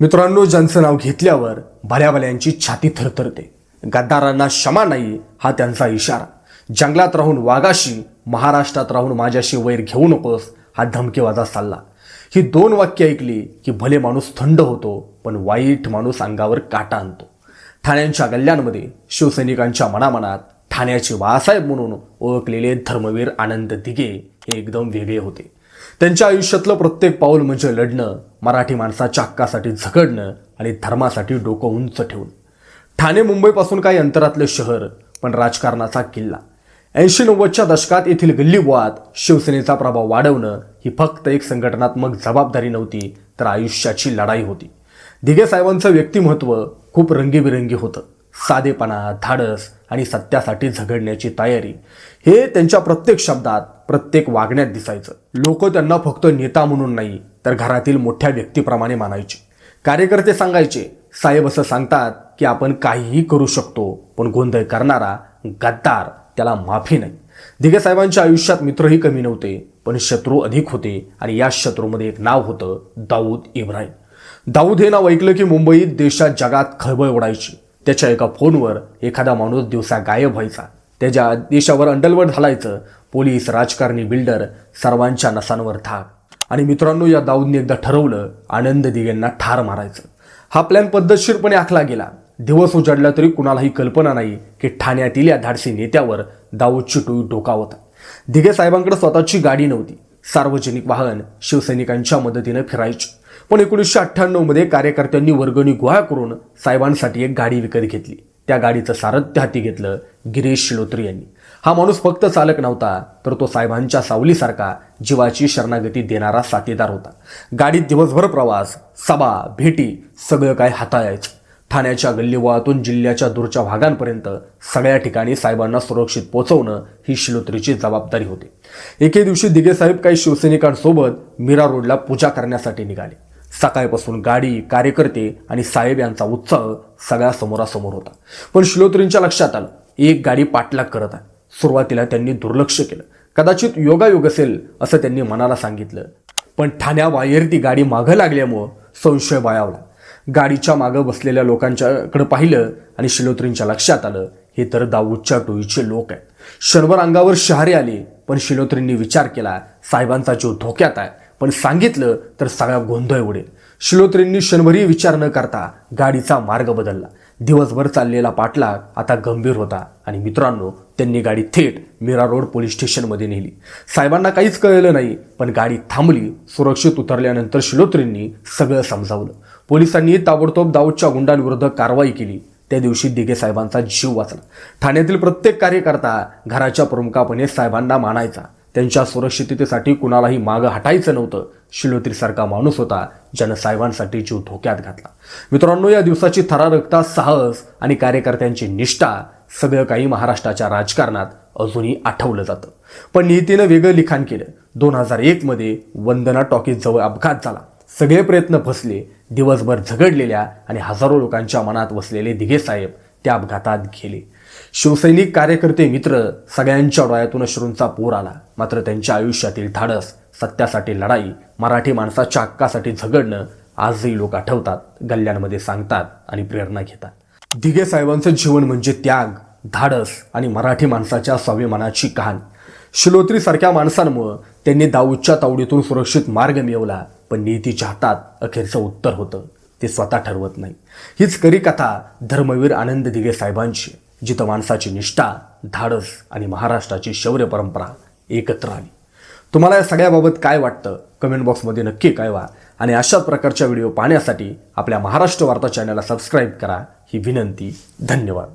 मित्रांनो ज्यांचं नाव घेतल्यावर भल्याभल्यांची छाती थरथरते. गद्दारांना क्षमा नाही हा त्यांचा इशारा. जंगलात राहून वाघाशी महाराष्ट्रात राहून माझ्याशी वैर घेऊ नकोस हा धमकेवाजा सल्ला. ही दोन वाक्य ऐकली की भले माणूस थंड होतो पण वाईट माणूस अंगावर काटा आणतो. ठाण्यांच्या गल्ल्यांमध्ये शिवसैनिकांच्या मनामनात ठाण्याचे बाळासाहेब म्हणून ओळखलेले धर्मवीर आनंद दिघे हे एकदम वेगळे होते. त्यांच्या आयुष्यातलं प्रत्येक पाऊल म्हणजे लढणं मराठी माणसाच्या हक्कासाठी झगडणं आणि धर्मासाठी डोकं उंच ठेवून ठाणे मुंबईपासून काही अंतरातलं शहर पण राजकारणाचा किल्ला. ऐंशी नव्वदच्या दशकात येथील गल्लीबोळात शिवसेनेचा प्रभाव वाढवणं ही फक्त एक संघटनात्मक जबाबदारी नव्हती तर आयुष्याची लढाई होती. दिघे साहेबांचं व्यक्तिमत्व खूप रंगीबिरंगी होतं. साधेपणा धाडस आणि सत्यासाठी झगडण्याची तयारी हे त्यांच्या प्रत्येक शब्दात प्रत्येक वागण्यात दिसायचं. लोक त्यांना फक्त नेता म्हणून नाही तर घरातील मोठ्या व्यक्तीप्रमाणे मानायचे. कार्यकर्ते सांगायचे साहेब असं सांगतात की आपण काहीही करू शकतो पण गोंधळ करणारा गद्दार त्याला माफी नाही. दिघे साहेबांच्या आयुष्यात मित्रही कमी नव्हते पण शत्रू अधिक होते आणि या शत्रूमध्ये एक नाव होतं दाऊद इब्राहिम. दाऊद हे नाव ऐकलं की मुंबईत देशात जगात खळबळ उडायची त्याच्या एका फोनवर एखादा माणूस दिवसा गायब व्हायचा. त्याच्या देशावर अंडलवड घालायचं. पोलीस राजकारणी बिल्डर सर्वांच्या नसांवर धाक. आणि मित्रांनो या दाऊदने एकदा ठरवलं आनंद दिघेंना ठार मारायचं. हा प्लॅन पद्धतशीरपणे आखला गेला. दिवस उजाडला तरी कुणालाही कल्पना नाही की ठाण्यातील या धाडसी नेत्यावर दाऊदची टोळी डोकावत दिघे साहेबांकडे स्वतःची गाडी नव्हती. सार्वजनिक वाहन शिवसैनिकांच्या मदतीनं फिरायची. पण एकोणीसशे अठ्ठ्याण्णवमध्ये कार्यकर्त्यांनी वर्गणी गोळा करून साहेबांसाठी एक गाडी विकत घेतली. त्या गाडीचं सारथ्य हाती घेतलं गिरीश शिलोत्री यांनी. हा माणूस फक्त चालक नव्हता तर तो साहेबांच्या सावलीसारखा जीवाची शरणागती देणारा साथीदार होता. गाडीत दिवसभर प्रवास सभा भेटी सगळं काय हाताळायचं. ठाण्याच्या गल्लीवाळातून जिल्ह्याच्या दूरच्या भागांपर्यंत सगळ्या ठिकाणी साहेबांना सुरक्षित पोहोचवणं ही शिलोत्रीची जबाबदारी होती. एके दिवशी दिघे साहेब काही शिवसैनिकांसोबत मीरा रोडला पूजा करण्यासाठी निघाले. सकाळपासून गाडी कार्यकर्ते आणि साहेब यांचा उत्साह सगळ्या समोरासमोर होता. पण शिलोत्रींच्या लक्षात आलं एक गाडी पाठलाग करत आहे. सुरुवातीला त्यांनी दुर्लक्ष केलं. कदाचित योगायोग असेल असं त्यांनी मनाला सांगितलं. पण ठाण्याबाहेर ती गाडी मागं लागल्यामुळं संशय बाळावला. गाडीच्या मागं बसलेल्या लोकांच्याकडे पाहिलं आणि शिलोत्रींच्या लक्षात आलं हे तर दाऊदच्या टोळीचे लोक आहेत. क्षणभर अंगावर शहारे आले पण शिलोत्रींनी विचार केला साहेबांचा जीव धोक्यात आहे. पण सांगितलं तर सगळा गोंधळ उडेल. शिलोत्रींनी क्षणभरी विचार न करता गाडीचा मार्ग बदलला. दिवसभर चाललेला पाठलाग आता गंभीर होता आणि मित्रांनो त्यांनी गाडी थेट मीरा रोड पोलीस स्टेशनमध्ये नेली. साहेबांना काहीच कळलं नाही पण गाडी थांबली सुरक्षित उतरल्यानंतर शिलोत्रींनी सगळं समजावलं. पोलिसांनी ताबडतोब दाऊदच्या गुंडांविरुद्ध कारवाई केली. त्या दिवशी दिघे साहेबांचा जीव वाचला. ठाण्यातील प्रत्येक कार्यकर्ता घराच्या प्रमुखापणे साहेबांना मानायचा. त्यांच्या सुरक्षिततेसाठी कुणालाही मागं हटायचं नव्हतं. शिलोत्रीसारखा माणूस होता ज्यानं साहेबांसाठी जीव धोक्यात घातला. मित्रांनो या दिवसाची थरारकता साहस आणि कार्यकर्त्यांची निष्ठा सगळं काही महाराष्ट्राच्या राजकारणात अजूनही आठवलं जातं. पण नीतीनं वेगळं लिखाण केलं. दोन हजार एकमध्ये वंदना टॉकीजजवळ अपघात झाला. सगळे प्रयत्न फसले दिवसभर झगडलेल्या आणि हजारो लोकांच्या मनात वसलेले दिघे साहेब त्या अपघातात गेले. शिवसैनिक कार्यकर्ते मित्र सगळ्यांच्या डोळ्यातून अश्रूंचा पूर आला. मात्र त्यांच्या आयुष्यातील धाडस सत्यासाठी लढाई मराठी माणसाच्या हक्कासाठी झगडणं आजही लोक आठवतात गल्ल्यांमध्ये सांगतात आणि प्रेरणा घेतात. दिघे साहेबांचं जीवन म्हणजे त्याग धाडस आणि मराठी माणसाच्या स्वाभिमानाची कहाणी. शिलोत्रीसारख्या माणसांमुळं त्यांनी दाऊदच्या तावडीतून सुरक्षित मार्ग मिळवला पण नीतीच्या हातात अखेरचं उत्तर होतं. ते स्वतः ठरवत नाही. हीच करी कथा धर्मवीर आनंद दिघे साहेबांची. जिथं माणसाची निष्ठा धाडस आणि महाराष्ट्राची शौर्य परंपरा एकत्र आली. तुम्हाला या सगळ्याबाबत काय वाटतं? कमेंट बॉक्समध्ये नक्की कळवा. आणि अशाच प्रकारच्या व्हिडिओ पाहण्यासाठी आपल्या महाराष्ट्र वार्ता चॅनलला सबस्क्राईब करा. ही विनंती धन्यवाद.